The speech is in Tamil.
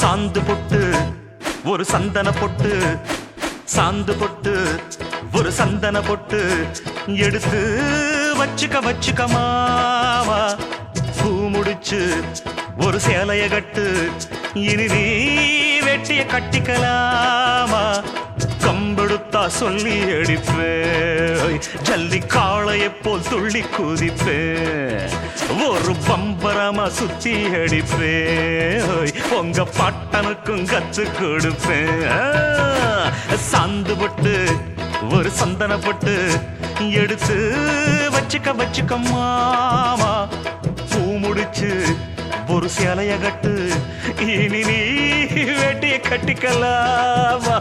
சாந்து பொட்டு ஒரு சந்தன பொட்டு சாந்து பொட்டு ஒரு சந்தன பொட்டு எடுத்து வச்சுக்க வச்சுக்க மாவா பூ முடிச்சு ஒரு சேலைய கட்டு இனி நீ வெட்டிய கட்டிக்கலாமா? கம்பெடுத்தா சொல்லி அடிப்பேன் ஜல்லி காளையை போல் துள்ளி குதிப்பேன் ஒரு பம்பரமா சுத்தி அடிப்பேன் உங்க பட்டனுக்கும் கத்து கொடுப்பேன் ஆ, சாந்து பட்டு ஒரு சந்தனப்பட்டு எடுத்து வச்சுக்க வச்சுக்க மாமா. பூ முடிச்சு ஒரு சேலைய கட்டு. இனி நீ வேட்டிய கட்டிக்கலாமா?